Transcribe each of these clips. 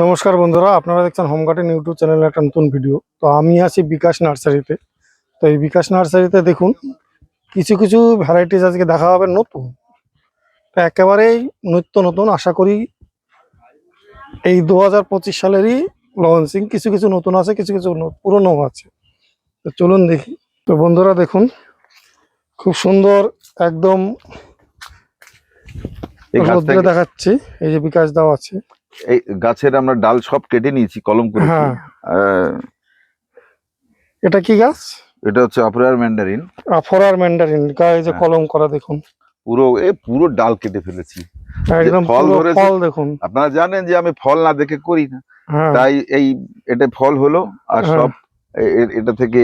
নমস্কার বন্ধুরা আপনারা দেখছেন হোম গার্ডেন ইউটিউব চ্যানেলের একটা নতুন ভিডিও। তো আমি আছি বিকাশ নার্সারিতে। তো এই বিকাশ নার্সারিতে দেখুন কিছু কিছু ভ্যারাইটিস আজকে দেখা হবে নতুন। তো একেবারেই নিত্য নতুন আশা করি এই দু হাজার পঁচিশ সালেরই লঞ্চিং কিছু কিছু নতুন আছে কিছু কিছু পুরনো আছে। তো চলুন দেখি। তো বন্ধুরা দেখুন খুব সুন্দর একদম দেখাচ্ছি। এই যে বিকাশ দাও আছে। এই গাছের আমরা ডাল সব কেটে নিয়েছি কলম করে হ্যাঁ। এটা কি গাছ? এটা হচ্ছে অপরার ম্যান্ডারিন। ফরার ম্যান্ডারিন গায়ে যে হ্যাঁ। কলম করা দেখুন। পুরো এ পুরো ডাল কেটে ফেলেছি। একদম ফল। ফল দেখুন। আপনারা জানেন যে আমি ফল না দেখে করি না। হ্যাঁ। তাই এই এটা ফল হলো আর হ্যাঁ। সব এটা থেকে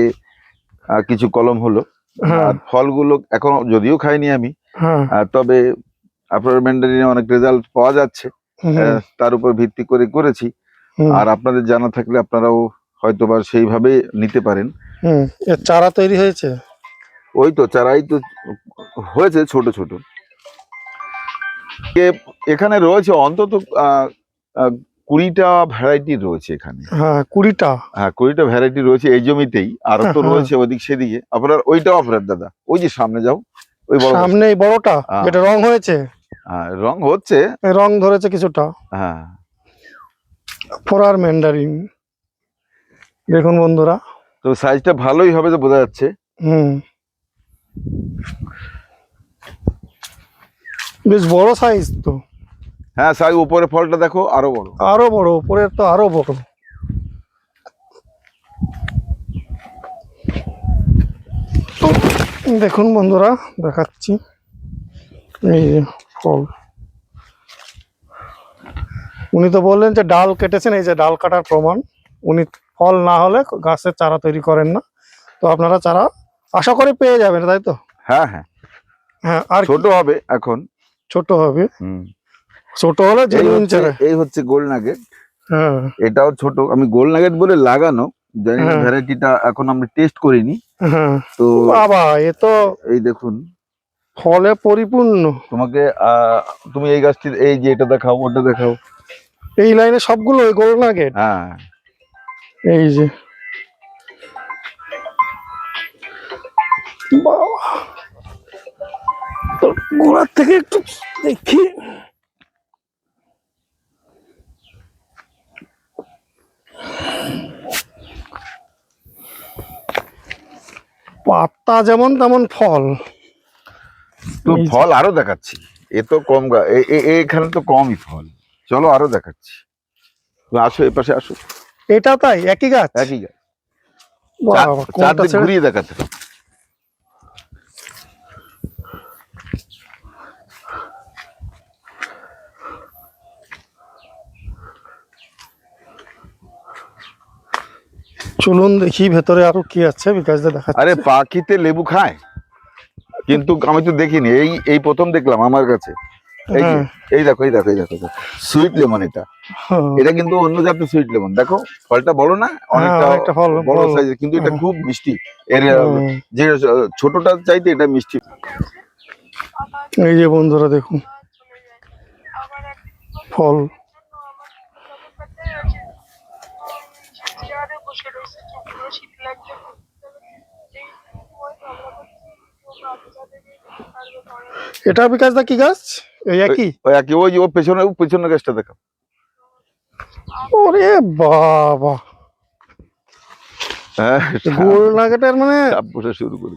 কিছু কলম হলো। হ্যাঁ। আর ফলগুলো এখন যদিও খাইনি আমি। হ্যাঁ। তবে আপনার ম্যান্ডারিনে অনেক রেজাল্ট পাওয়া যাচ্ছে। তার উপর ভিত্তি করে করেছি। আর আপনাদের জানা থাকলে আপনারাও হয়তো বা সেইভাবে নিতে পারেন। চারা তৈরি হয়েছে? ওই তো চারাই তো হয়েছে ছোট ছোট। এখানে রয়েছে অন্তত কুড়িটা ভ্যারাইটি রয়েছে এখানে। হ্যাঁ কুড়িটা। হ্যাঁ কুড়িটা ভ্যারাইটি রয়েছে এই জমিতেই। আরও তো হ্যাঁ। রয়েছে ওদিক সেদিকে। আপনার ওইটাও আপনার দাদা। ওই যে সামনে যাও ওই বড় সামনে এই বড়টা হ্যাঁ। যেটা রং হয়েছে? হ্যাঁ রং হচ্ছে। রং ধরেছে কিছুটা। হ্যাঁ। ফরার ম্যান্ডারিন দেখুন বন্ধুরা। তো সাইজটা ভালোই হবে তো বোঝা যাচ্ছে। হুম। বেশ বড় সাইজ তো। হ্যাঁ সাইজ উপরে ফলটা দেখো আরও বড়। আরও বড় উপরের তো আরও বড়। দেখুন বন্ধুরা দেখাচ্ছি। এই উনি তো বললেন যে ডাল কেটেছেন এই যে ডাল কাটার প্রমাণ। উনি ফল না হলে গাছের চারা তৈরি করেন না। তো আপনারা চারা আশা করে পেয়ে যাবেন তাই তো? হ্যাঁ হ্যাঁ। হ্যাঁ আর ছোট হবে এখন। ছোট হবে? হুম। ছোট হলে জেনুইন চারা। এই হচ্ছে গোল নাগেট। হ্যাঁ। এটাও ছোট। আমি গোল নাগেট বলে লাগানো জানি। ভ্যারাইটিটা এখন আমরা টেস্ট করিনি। হ্যাঁ। তো বাবা এ তো এই দেখুন। ফলে পরিপূর্ণ। তোমাকে তুমি এই গাছটির এই যে এটা দেখাও ওটা দেখাও। এই লাইনে সবগুলো ওই গোল নাগেট হ্যাঁ। এই যে। গোড়ার থেকে একটু দেখি। পাতা যেমন তেমন ফল। তো ফল আরও দেখাচ্ছি। এ তো কম এ- এ- এ- এখানে তো কমই ফল। চলো আরও দেখাচ্ছি। আসো এই পাশে আসো। এটা তাই? একই গাছ? একই গাছ। চারদিক ঘুরিয়ে দেখাতে চলুন দেখি ভেতরে আরও কি আছে বিকাশ দা দেখা আরে পাখিতে লেবু খায়? কিন্তু আমি তো দেখিনি এই এই প্রথম দেখলাম আমার কাছে। এই যে, হ্যাঁ। এই দেখো এই দেখো এই দেখো সুইট লেমন এটা। এটা কিন্তু অন্য জাতের সুইট লেমন দেখো ফলটা বড় না অনেকটা হ্যাঁ, অনেকটা ফল বড় বড়। সাইজের কিন্তু এটা খুব মিষ্টি। এর হুম। যে ছোটটা চাইতে এটা মিষ্টি। এই যে বন্ধুরা দেখুন। ফল। এটা বিকাশ দা কি গাছ? এই একই? ওই একই ওই ওর পেছনে ওই পেছনের গাছটা দেখো ওরে বাবা। হ্যাঁ গোল নাগেটের মানে বসে শুরু করি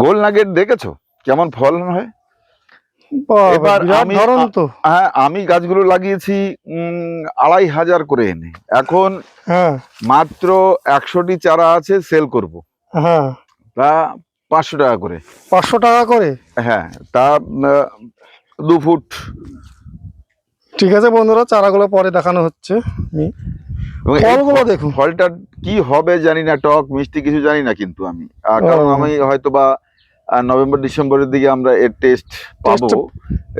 গোল নাগেট দেখেছ? কেমন ফলন হয়? এবার আমি- তো। হ্যাঁ আমি গাছগুলো লাগিয়েছি আড়াই হাজার করে এনে। এখন হ্যাঁ। মাত্র একশোটি চারা আছে সেল করব। হ্যাঁ। তা পাঁচশো টাকা করে। পাঁচশো টাকা করে? হ্যাঁ তা দু ফুট। ঠিক আছে বন্ধুরা চারাগুলো পরে দেখানো হচ্ছে। ফলগুলো দেখুন। ফলটা কি হবে জানি না টক মিষ্টি কিছু জানি না কিন্তু আমি। কারণ আমি হয়তো বা আহ, নভেম্বর ডিসেম্বরের দিকে আমরা এর টেস্ট পাবো।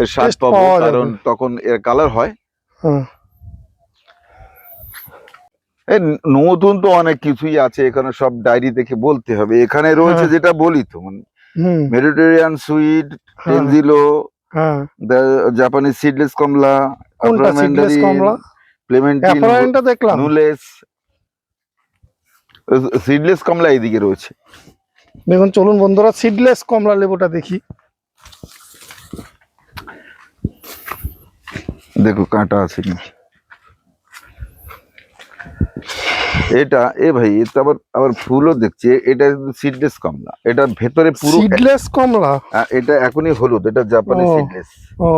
এর স্বাদ পাবো কারণ তখন এর কালার হয়। এই নতুন তো অনেক কিছুই আছে এখানে সব ডায়েরি দেখে বলতে হবে। এখানে রয়েছে হ্যাঁ। যেটা বলি তো মানে Mediterranean sweet tangelo Japanese seedless কমলা কোনটা সিডলেস কমলা দেখলাম। নুলেস সিডলেস কমলা এইদিকে রয়েছে। দেখুন চলুন বন্ধুরা সিডলেস কমলা লেবুটা দেখি। দেখো কাঁটা আছে কি এটা এ ভাই এটা আবার আবার ফুলও দেখছি এটা সিডলেস কমলা। এটা ভেতরে পুরো সিডলেস কমলা? আহ, এটা এখনই হলুদ এটা জাপানি সিডলেস ও।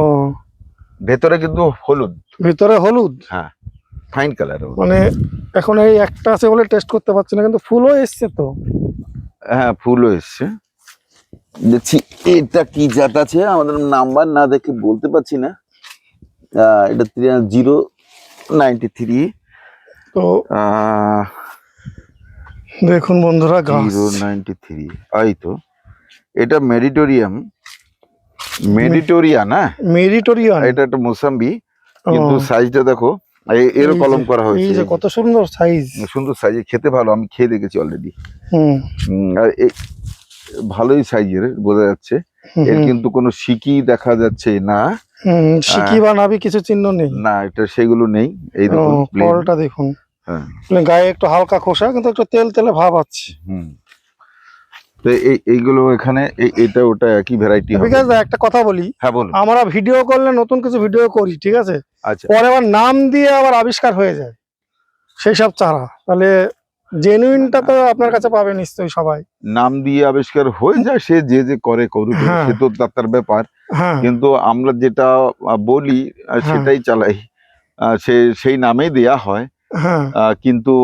ভেতরে কিন্তু হলুদ। ভিতরে হলুদ? হ্যাঁ ফাইন কালার মানে এখন এই একটা আছে বলে টেস্ট করতে পারছি না কিন্তু ফুলও এসছে তো। হ্যাঁ ফুল এসছে। দেখছি এটা কি জাত আছে? আমাদের নাম্বার না দেখে বলতে পারছি না। এটা জিরো নাইনটি থ্রি। তো দেখুন বন্ধুরা জিরো নাইনটি থ্রি। এই তো এটা মেডিটোরিয়াম। মেডিটোরিয়া না? মেডিটোরিয়া এটা একটা মোসাম্বি। কিন্তু সাইজটা দেখো এরও কলম করা এই হয়েছে যে কত সুন্দর সাইজ সুন্দর সাইজে খেতে ভালো আমি খেয়ে দেখেছি অলরেডি হুম। আর এই ভালোই সাইজের বোঝা যাচ্ছে। এর কিন্তু কোনো শিকি দেখা যাচ্ছে না। শিকি বা নাভি কিছু চিহ্ন নেই। না এটা সেগুলো নেই। এই দেখুন। ফলটা দেখুন। হ্যাঁ। মানে গায়ে একটু হালকা খোসা কিন্তু একটু তেল তেলে ভাব আছে। হুম। তো এই এইগুলো এখানে এটা ওটা একই ভ্যারাইটি হবে? একটা কথা বলি। হ্যাঁ বলুন। আমরা ভিডিও করলে নতুন কিছু ভিডিও করি ঠিক আছে? আচ্ছা। পরে আবার নাম দিয়ে আবার আবিষ্কার হয়ে যায় সেই সব চারা। তাহলে জেনুইনটা তো আপনার কাছে পাবে নিশ্চয়ই সবাই। নাম দিয়ে আবিষ্কার হয়ে যায় সে যে যে করে করুক হ্যাঁ। সে তো তার ব্যাপার। হ্যাঁ। কিন্তু আমরা যেটা বলি হ্যাঁ। সেটাই চালাই। সে সেই নামেই দেয়া হয়। কিন্তু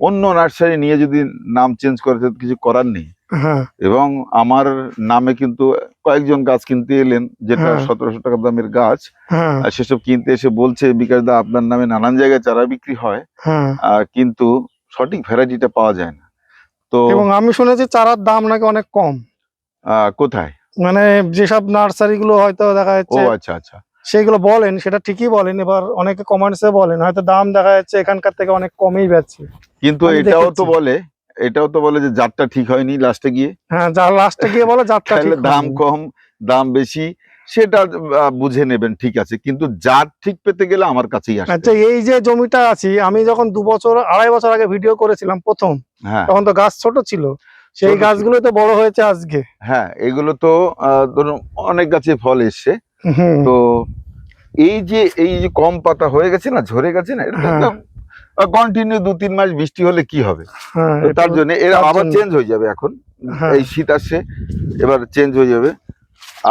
অন্য নার্সারি নিয়ে যদি নাম চেঞ্জ করে কিছু করার নেই। এবং আমার নামে কিন্তু কয়েকজন গাছ কিনতে এলেন যেটা হ্যাঁ। সতেরোশো টাকা দামের গাছ। হ্যাঁ। আর সেসব কিনতে এসে বলছে বিকাশ দা আপনার নামে নানান জায়গায় চারা বিক্রি হয় হ্যাঁ। কিন্তু সঠিক ভ্যারাইটিটা পাওয়া যায় না। তো এবং আমি শুনেছি চারার দাম নাকি অনেক কম। আহ, কোথায়? মানে যেসব নার্সারি গুলো হয়তো দেখা ও যাচ্ছে আচ্ছা আচ্ছা। সেগুলো বলেন সেটা ঠিকই বলেন এবার অনেকে কমেন্টসে বলেন হয়তো দাম দেখা যাচ্ছে এখানকার থেকে অনেক কমই বেচছে। কিন্তু এটাও তো বলে এটাও তো বলে যে জাতটা ঠিক হয়নি লাস্টে গিয়ে। হ্যাঁ লাস্টে গিয়ে বলে তাহলে দাম কম দাম বেশি সেটা বুঝে নেবেন ঠিক আছে। কিন্তু জাত ঠিক পেতে গেলে আমার কাছেই আসে আচ্ছা এই যে জমিটা আছি আমি যখন দু বছর আড়াই বছর আগে ভিডিও করেছিলাম প্রথম হ্যাঁ। তখন তো গাছ ছোট ছিল। সেই গাছগুলো তো বড় হয়েছে আজকে। হ্যাঁ এগুলো তো আহ, ধরুন অনেক গাছে ফল এসছে। তো এই যে এই যে কম পাতা হয়ে গেছে না ঝরে গেছে না হ্যাঁ। কন্টিনিউ দু তিন মাস বৃষ্টি হলে কি হবে? হ্যাঁ তার জন্য এরা আবার চেঞ্জ হয়ে যাবে এখন। হ্যাঁ। এই শীত আসছে এবার চেঞ্জ হয়ে যাবে।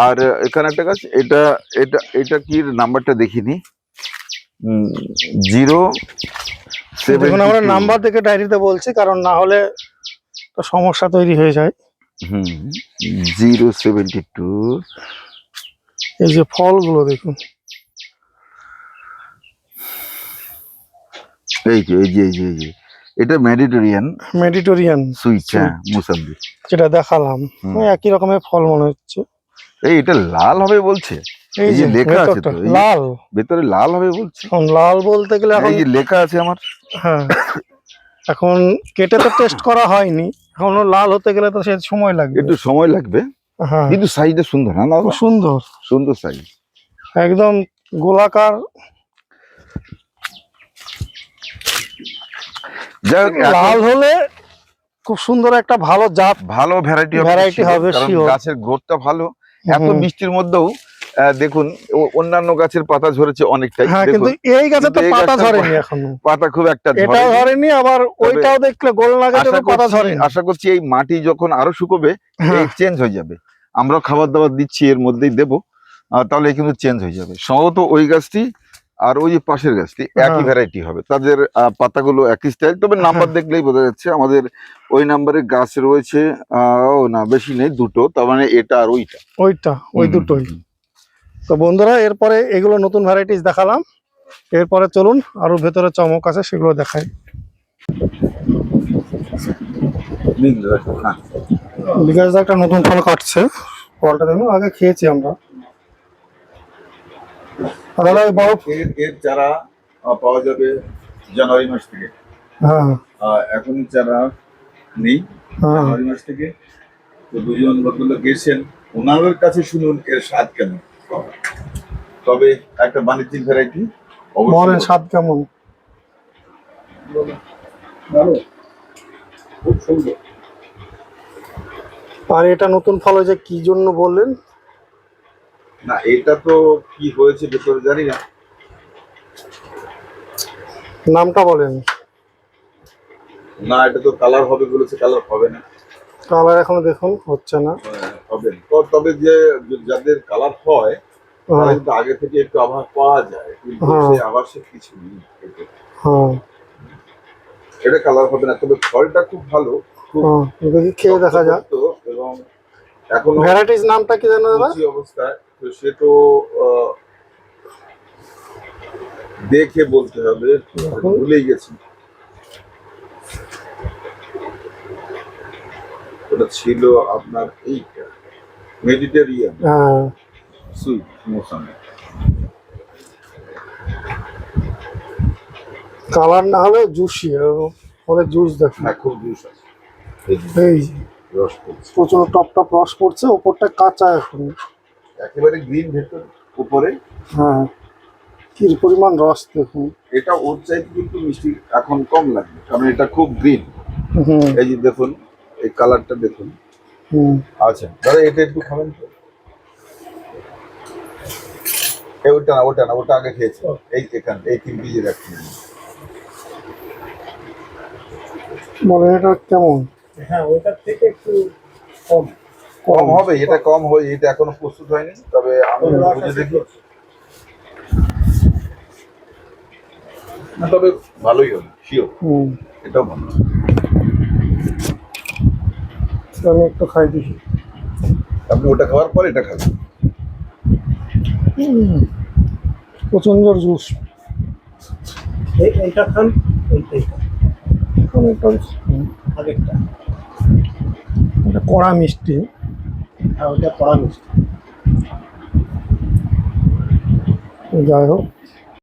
আর এখানে একটা গাছ এটা এটা এটা কি নাম্বারটা দেখিনি? জিরো দেখুন আমরা নাম্বার দেখে ডায়েরিতে বলছি কারণ না হলে তো সমস্যা তৈরি হয়ে যায়। হুম জিরো সেভেন্টি টু এই যে ফলগুলো দেখুন। এই যে এই যে এই যে এই যে। এটা মেডিটেরিয়ান মেডিটোরিয়ান সুইচ হ্যাঁ মুসাম্বি। যেটা দেখালাম। একই রকমের ফল মনে হচ্ছে। এই এটা লাল হবে বলছে? এই যে লেখা আছে তো, লাল। ভেতরে লাল হবে বলছে? এখন লাল বলতে গেলে এখন এই লেখা আছে আমার। হ্যাঁ। এখন কেটে তো টেস্ট করা হয়নি। এখনও লাল হতে গেলে তো সে সময় লাগবে। একটু সময় লাগবে। হ্যাঁ। কিন্তু সাইজটা সুন্দর হ্যাঁ সুন্দর। সুন্দর সাইজ একদম গোলাকার লাল হলে খুব সুন্দর একটা ভালো জাত ভালো ভ্যারাইটি ভ্যারাইটি হবে, গাছের গ্রোথটা ভালো। এত। বৃষ্টির মধ্যেও আহ, দেখুন অন্যান্য গাছের পাতা ঝরেছে অনেকটাই। হ্যাঁ কিন্তু এই গাছে তো পাতা খুব একটা এটাও ঝরেনি। আবার ওইটাও দেখলে গোল না গেছে আশা পাতা করছি আশা করছি এই মাটি যখন আরও শুকোবে হ্যাঁ। চেঞ্জ হয়ে যাবে। আমরা খাবার দাবার দিচ্ছি এর মধ্যেই দেবো। তাহলে কিন্তু চেঞ্জ হয়ে যাবে। সম্ভবত ওই গাছটি আর ওই যে পাশের গাছটি একই হ্যাঁ। ভ্যারাইটি হবে। তাদের পাতাগুলো একই স্টাইল তবে নাম্বার হ্যাঁ। দেখলেই বোঝা যাচ্ছে আমাদের ওই নাম্বারে গাছ রয়েছে ও না বেশি নেই দুটো তার মানে এটা আর ওইটা। ওইটা ওই দুটোই। তো বন্ধুরা এরপরে এগুলো নতুন ভ্যারাইটিস দেখালাম। এরপরে চলুন আরও ভেতরে চমক আছে সেগুলো দেখাই। হ্যাঁ। বিকাশ একটা নতুন ফল কাটছে। ফলটা দেখুন আগে খেয়েছি আমরা। এর এর চারা পাওয়া যাবে জানুয়ারি মাস থেকে। হ্যাঁ। আহ, এখনই চারা নেই হ্যাঁ। জানুয়ারি মাস থেকে। তো দুজন ভদ্রলোক গেছেন। ওনাদের কাছে শুনুন এর স্বাদ কেমন। তবে একটা বাণিজ্যিক ভ্যারাইটি বলেন। স্বাদ কেমন? খুব সুন্দর। আর এটা নতুন ফল হয়েছে কি জন্য বললেন? না এটা তো কি হয়েছে ভেতরে জানি না। নামটা বলেন। না এটা তো কালার হবে বলেছে কালার হবে না। কালার এখনও দেখুন হচ্ছে না। হবে। তো- তবে যে যাদের কালার হয় তারা হ্যাঁ। কিন্তু আগে থেকে একটু আভাস পাওয়া যায় কিন্তু হ্যাঁ। সেই আভাসের কিছু নেই হ্যাঁ। এটা কালার হবে না তবে ফলটা খুব ভালো খুব হ্যাঁ দেখি খেয়ে দেখা যাক। এবং এখনও ভ্যারাইটিস নামটা কি জানো দাদা? কচি অবস্থায়। সে তো দেখে বলতে হবে। ভুলেই গেছি। ওটা ছিল আপনার এইটা মেডিটেরিয়ান হ্যাঁ। সুইট মৌসামি। কালার না হলে জুসি ফলে জুস দেখুন। হ্যাঁ খুব জুস আছে। এই এই রস পড়ছে। প্রচুর টপ টপ রস পড়ছে ওপরটা কাঁচা এখন। একেবারে গ্রিন ভেতর উপরে। হ্যাঁ। কি পরিমাণ রস দেখুন। এটা ওর চাইতে কিন্তু মিষ্টি এখন কম লাগবে কারণ এটা খুব গ্রিন হুম। এই যে দেখুন এই কালারটা দেখুন। হুম। আচ্ছা দাদা এটা একটু খাবেন তো। এই ওটা না ওটা না ওটা আগে খেয়েছে। এই এখান এই তিন কেজি রাখছি। বলেন এটা কেমন? হ্যাঁ ওইটার থেকে একটু কম। কম হবে এটা কম হয় এটা এখনও প্রস্তুত হয়নি তবে আমি বুঝে দেখি। না তবে ভালোই হবে শিওর হুম। এটাও ভালো। আমি একটু খাই দেখি। আপনি ওটা খাওয়ার পর এটা খাবেন। প্রচণ্ড জুস। এই- এইটা খান এইটাই খান আগেরটা এটা কড়া মিষ্টি। হ্যাঁ ওইটা কড়া মিষ্টি যাই হোক